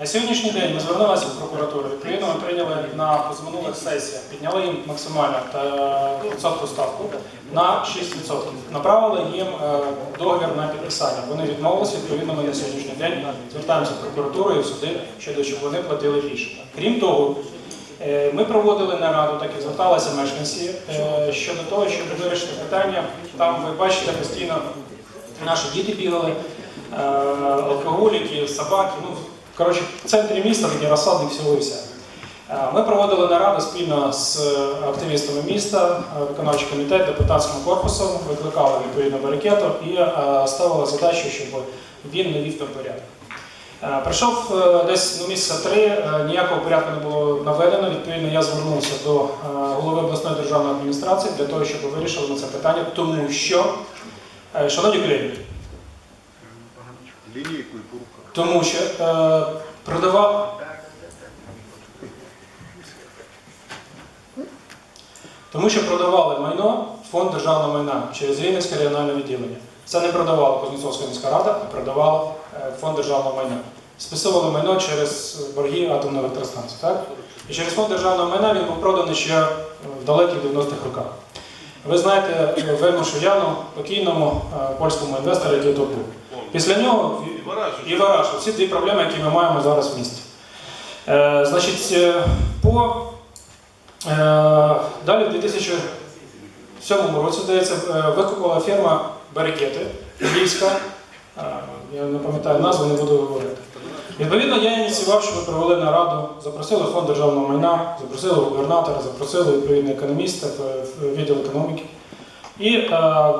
На сьогоднішній день ми звернулися в прокуратуру. Відповідно, ми прийняли на позаминулих сесіях, підняли їм максимально та відсотку ставку на 6%. Направили їм е, договір на підписання. Вони відмовилися. Відповідно, ми на сьогоднішній день звертаємося в прокуратуру і в суди щодо щоб вони платили більше. Крім того, е, ми проводили нараду, так і зверталися мешканці е, щодо того, щоб вирішити питання. Там ви бачите постійно наші діти бігали, е, алкоголіки, собаки. Ну, коротше, в центрі міста такий розсадник всього і вся. Е, Ми проводили нараду спільно з активістами міста, е, виконавчий комітет, депутатським корпусом, викликали відповідно барикету і е, ставили задачу, щоб він навів там порядок. Е, Прийшов е, десь ну, місяця три, е, ніякого порядку не було наведено. Відповідно, я звернувся до е, голови обласної державної адміністрації для того, щоб вирішили на це питання, тому що, е, шановні колеги, Лінійку і по руках. Тому що е, продавав. Тому що продавали майно фонд державного майна через Рівненське регіональне відділення. Це не продавала Кузнецовська міська рада, а продавала е, фонд державного майна. Списували майно через борги атомної електростанції. Так? І через фонд державного майна він був проданий ще е, в далеких 90-х роках. Ви знаєте е, Вельму Шуяну, покійному е, польському інвестору, який тут був. Після нього і Вараж. Ці дві проблеми, які ми маємо зараз в місті. Е, значить, е, по е, далі в 2007 році, здається, е, викупила фірма Барикети Львівська. Е, я не пам'ятаю назву, не буду говорити. Відповідно, я ініціював, щоб ми провели нараду, запросили фонд державного майна, запросили губернатора, запросили відповідно економіста в відділ економіки. І е,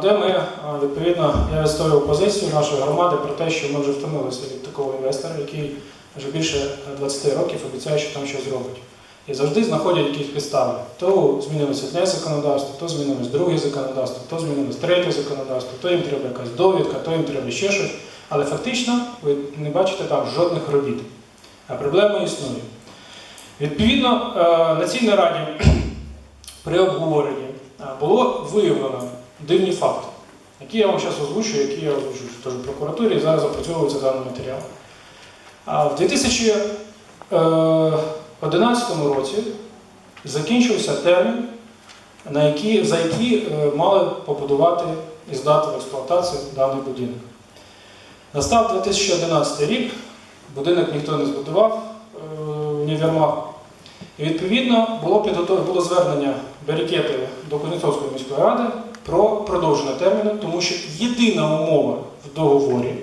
де ми е, відповідно я відстоював позицію нашої громади про те, що ми вже втомилися від такого інвестора, який вже більше 20 років обіцяє, що там щось зробить. І завжди знаходять якісь підстави. То змінилося одне законодавство, то змінилось друге законодавство, то змінилось третє законодавство, то їм треба якась довідка, то їм треба ще щось. Але фактично ви не бачите там жодних робіт. А проблема існує. Відповідно, е, на цій нараді при обговоренні е, було виявлено дивні факти, які я вам зараз озвучу, які я озвучу теж в прокуратурі, і зараз опрацьовується даний матеріал. А в 2011 році закінчився термін, на який, за який е, мали побудувати і здати в експлуатацію даний будинок. Настав 2011 рік, будинок ніхто не збудував, е, універмаг. І відповідно було підготовлено було звернення Берекети до Кузнецовської міської ради про продовження терміну, тому що єдина умова в договорі,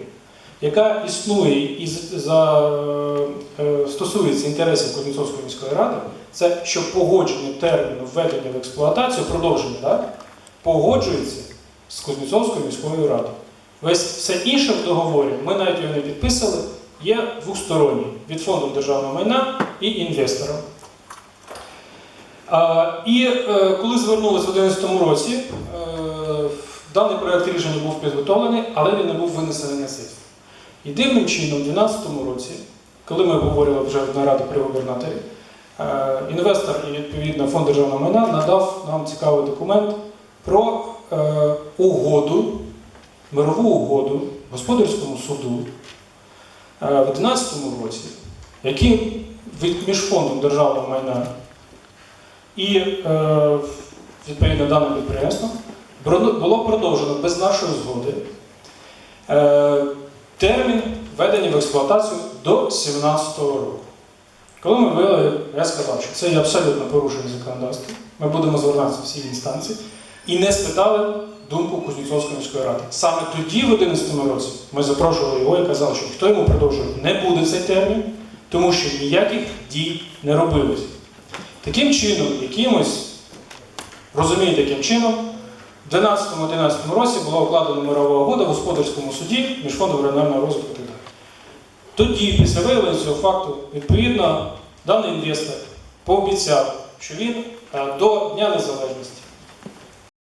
яка існує і за, е, стосується інтересів Кузнецовської міської ради, це що погодження терміну введення в експлуатацію, продовження, так, погоджується з Кузнецовською міською радою. Весь все інше в договорі, ми навіть його не підписали, є двосторонній від фонду державного майна і інвестором. І е, коли звернулися в 2011 році, е, даний проєкт рішення був підготовлений, але він не був винесений на сесію. І дивним чином, у 2012 році, коли ми обговорювали вже в нараді при губернаторі, е, інвестор і відповідно фонд державного майна надав нам цікавий документ про угоду, мирову угоду господарському суду в 2011 році, який між фондом державного майна і е, відповідно даним підприємством бро- було продовжено без нашої згоди е, термін введення в експлуатацію до 2017 року. Коли ми ввели, я сказав, що це є абсолютно порушення законодавства. Ми будемо звертатися в всі інстанції і не спитали думку Кузнєцовської міської ради. Саме тоді, в 2011 році, ми запрошували його і казали, що ніхто йому продовжувати не буде цей термін, тому що ніяких дій не робилось. Таким чином, якимось, розумієте, яким чином, в 2012-2011 році була укладена мирова угода в господарському суді між фондом регіонального розвитку і так далі. Тоді, після виявлення цього факту, відповідно, даний інвестор пообіцяв, що він е, до Дня Незалежності